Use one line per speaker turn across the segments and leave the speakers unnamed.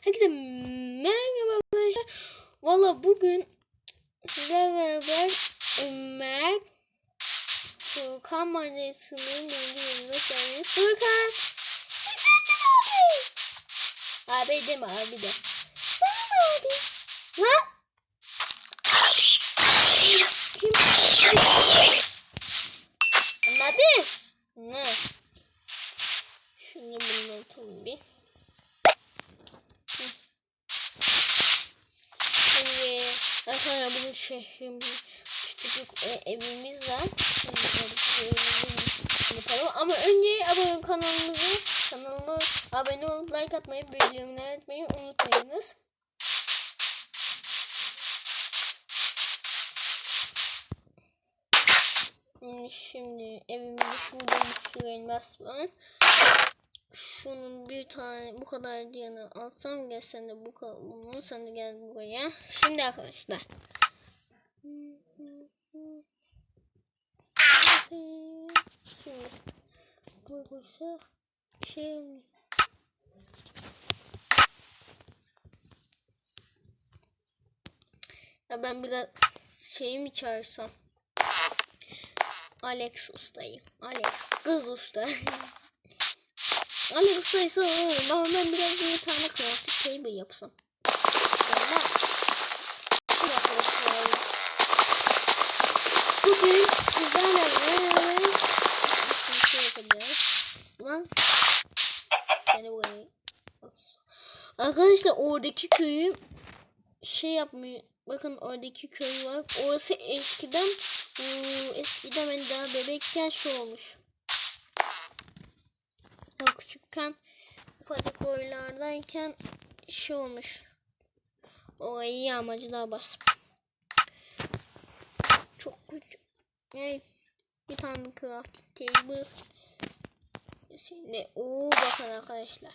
Herkese merhaba arkadaşlar. Valla bugün sizlerle beraber Ömer Furkan Mahallesi'nin bölümüne geldiniz. Furkan! Efendim abi! Abi deme abi de. Benim abi. Lan! Kim? Anladın? Ne? Şunu bunu atalım bir. Şimdi bir küçük e, evimiz var. Yapalım. Ama önce abone kanalımızı kanalıma abone olup like atmayı, bildirimleri etmeyi unutmayınız. Hmm, Şimdi evimizde şurada bir sürü elmas var. Şunun bir tane bu kadar diyene alsam gel sen de bu bunu sen de gel buraya. Şimdi arkadaşlar. Şimdi koy şey olmuyor. Ya ben biraz şeyi mi çağırsam? Alex ustayı. Alex kız usta. Alex ustaysa olur. Ben biraz bir tane crafting table yapsam. Olmaz. Şimdi arkadaşlar. Bugün sizlerle bir şey yapacağız. Lan. Arkadaşlar oradaki köyü şey yapmıyor. Bakın oradaki köy var. Orası eskiden ıı, eskiden ben daha bebekken şey olmuş. Daha küçükken ufacık boylardayken şey olmuş. Orayı yağmacılar bas. Çok Hey, bir tane crafting table. Şimdi o bakın arkadaşlar.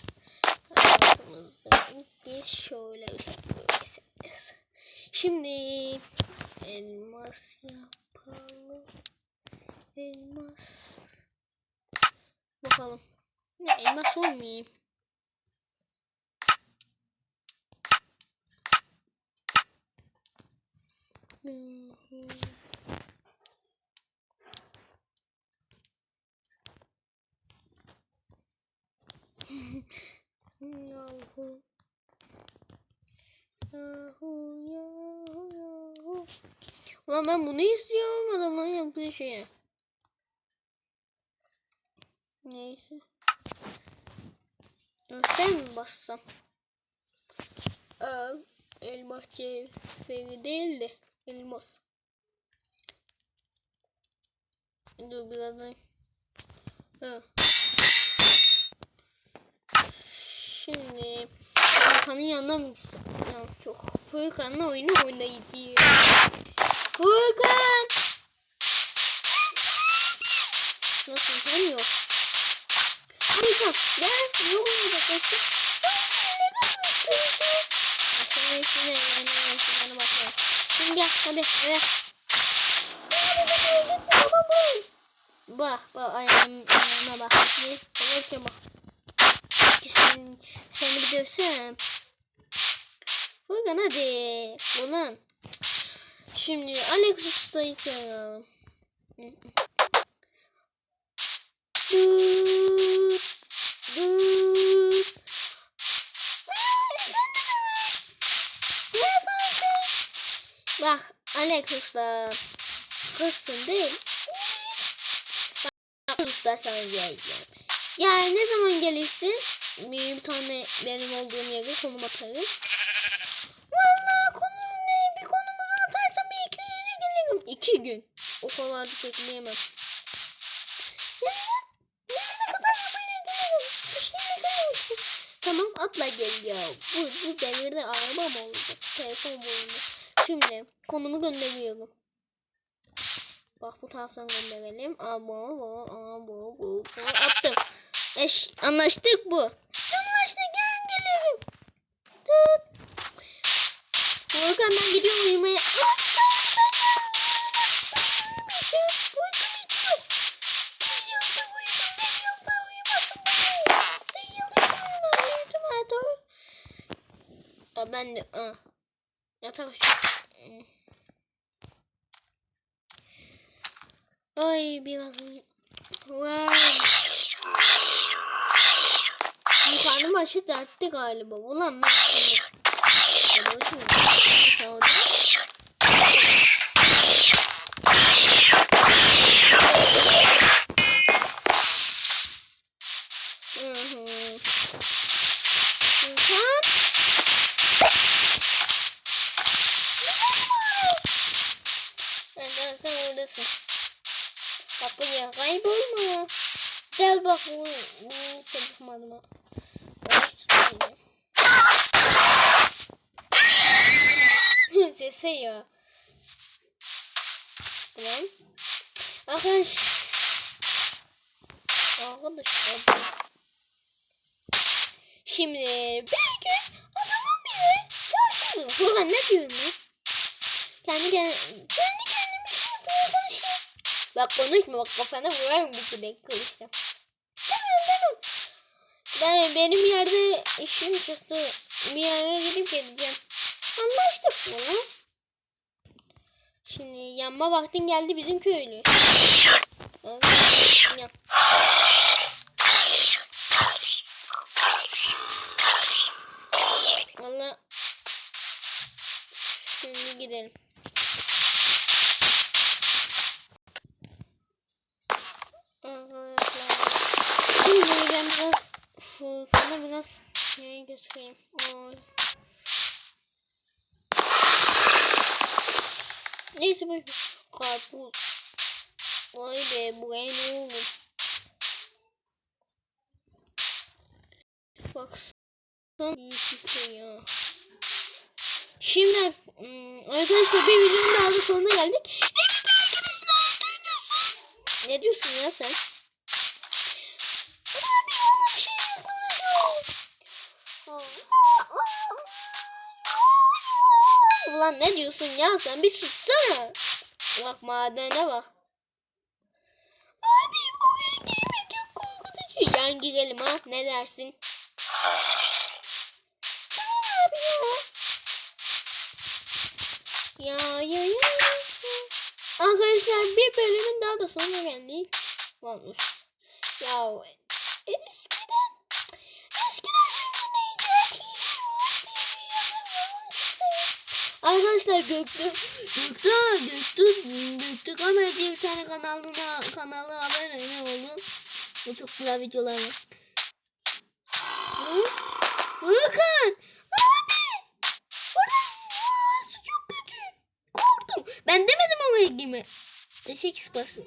Biz şöyle ışıklıyoruz. Şimdi elmas yapalım. Elmas. Bakalım. Ne elmas olmayayım. Yahu. Yahu yahu yahu. Ulan ben bunu istiyorum adamların yaptığı şeye. Neyse. Göster mi bassam? Aa, elmas cevheri değil de elmas. Dur birazdan. Ha. Şimdi Furkan'ın yanına mı gitsem? Ya çok Furkan'la oyunu oynayacağım. Furkan! Nasıl sen yok? Furkan gel yok mu da kaçtı? Aşağıya içine yani yani bakalım. Şimdi gel hadi hadi. Bak bak ayağım, ayağıma bak. Babacığım bak. Sen, seni bir dövsem. Furkan hadi. Ulan. Şimdi Alex Usta'yı çağıralım. Bak Alex Usta. Kızsın değil. Bak Usta sana geleceğim. Yani ne zaman gelirsin? Bir tane benim olduğum yere konum atarım. Vallahi konum ne? Bir konumuzu atarsan bir iki güne gelirim. İki gün. O kadar da bekleyemem. Tamam atla gel. Bu, bu devirde araba mı olacak? Telefon olacak? Şimdi konumu gönderiyorum. Bak bu taraftan gönderelim. Abo, abo, abo, abo. Attım. Eş, anlaştık bu. Anlaştık gel gelirim. Tıt. Volkan ben gidiyorum uyumaya. ben de aa. yatak. Ay biraz Wow. Karnım başı dertti galiba. Ulan ben? Kapıya kaybolma. Gel bak bu, bu çalışmadıma. Sese ya. Tamam. Arkadaş. Arkadaşlar. Şimdi bir gün adamın biri çalışıyordu. Furkan ne diyorsun lan? Kendi kendine, kendi kendime şey yapıyor konuşuyor. Bak konuşma bak kafana vurarım bu kudek kılıçla. Ben, benim yerde işim çıktı. Bir yere gidip geleceğim. Anlaştık lan? Şimdi yanma vaktin geldi bizim köylü. Yan. Şu sana biraz nereye götüreyim. Oy. Neyse ver. Karpuz. Vay be buraya ne oldu? Baksana büyük şey ya. Şimdi ım, arkadaşlar bir videonun daha da sonuna geldik. Ne diyorsun ya sen? Ulan ne diyorsun ya sen bir sussana. Bak madene bak. Abi oraya girmek çok korkutucu. Yan girelim ha ne dersin? Tamam abi ya. Ya ya ya. Arkadaşlar bir bölümün daha da sonuna geldik. Lan. Ya eskiden Arkadaşlar Göktü Göktü Göktü Göktü Kamer diye bir tane kanalına kanalı haber ne oldu? Bu çok güzel videolar var. Hı? Furkan! Abi! Orası çok kötü. Korktum. Ben demedim oraya girme. Eşek sıpası.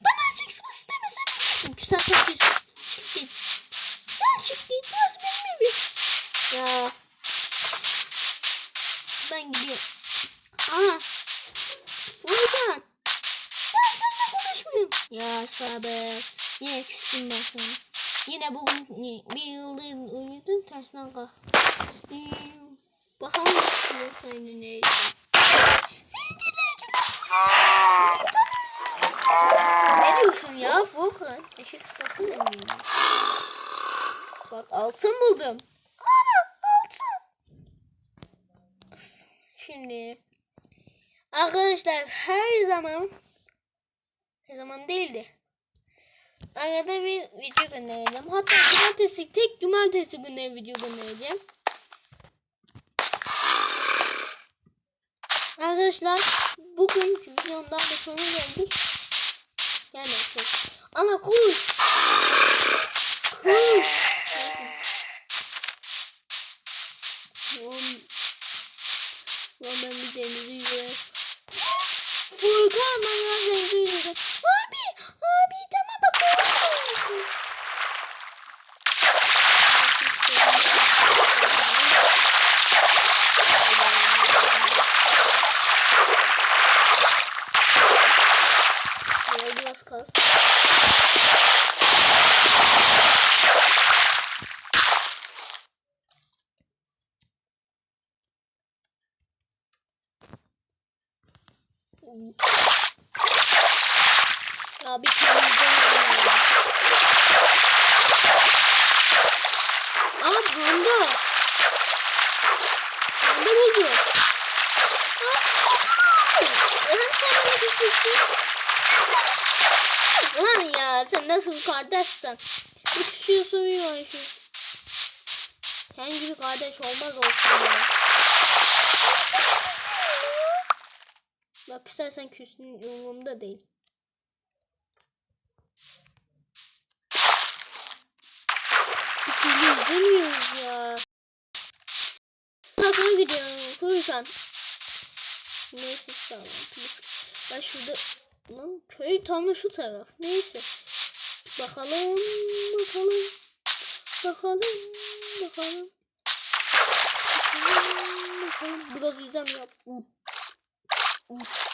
Bana eşek sıpası demesen. Sen çok git. Sen çık git. Evim. Ya. Ben gidiyorum. Aha. Furkan. Ben seninle konuşmuyorum. Ya sabır. Yine küstüm ben sana. Yine bugün bir yıldır uyudun tersinden kalk. Ee, Bakalım ne senin neyse. Ne diyorsun ya Furkan? Eşek ne diyorsun? Bak altın buldum. Ana altın. Şimdi arkadaşlar her zaman her zaman değildi. Arada bir video göndereceğim. Hatta cumartesi tek cumartesi günleri video göndereceğim. Arkadaşlar bugün videonun da sonu geldik. Gel bakalım. Ana kuş. Kuş. Abi temizden Aa panda. Panda buldu. Hem sen bana düşmüştün. Lan ya sen nasıl kardeşsin? Üçüsü soruyor şu. Sen gibi kardeş olmaz olsun ya. Bak istersen küsün umurumda değil. Türlü izlemiyoruz ya. Bakın gidiyorum Furkan. Neyse sağlam. Ben şurada lan köy tam da şu taraf. Neyse. Bakalım bakalım. Bakalım bakalım. Bakalım bakalım. Biraz yüzem yap. Ooh.